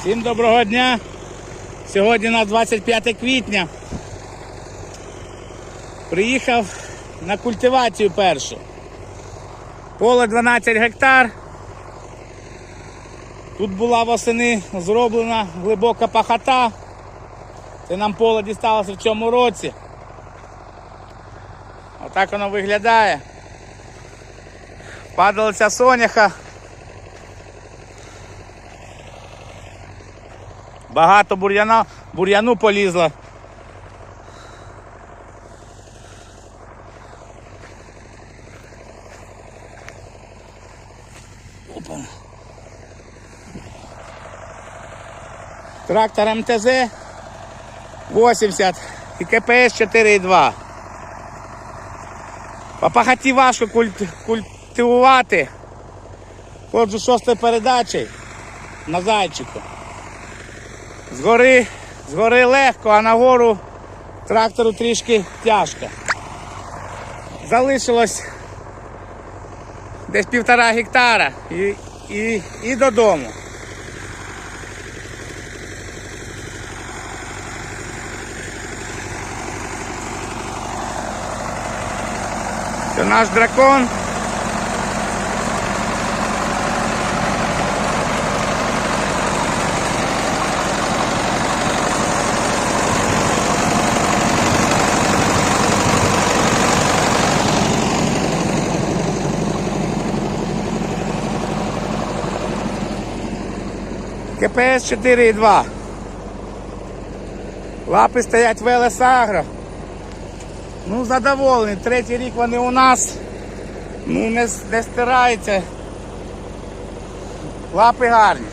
Всім доброго дня. Сьогодні на 25 квітня. Приїхав на культивацію першу. Поле 12 гектар. Тут була восени зроблена глибока пахота. Це нам поле дісталося в цьому році. Отак воно виглядає. Падалиця соняха. Багато бур'яна, бур'яну полізло. Опа. Трактор МТЗ 80 і КПС 4,2. По пахоті важко культ- культивувати. Ходжу шостою передачею на зайчику. Згори, згори легко, а нагору трактору трішки тяжко. Залишилось десь півтора гектара і, і, і додому. Це наш дракон. КПС 4,2. Лапи стоять ВЛС Агро. Ну, задоволений. Третій рік вони у нас. Ну, не, не стираються. Лапи гарні.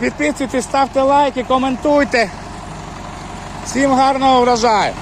Підписуйтесь, ставте лайки, коментуйте. Всім гарного врожаю!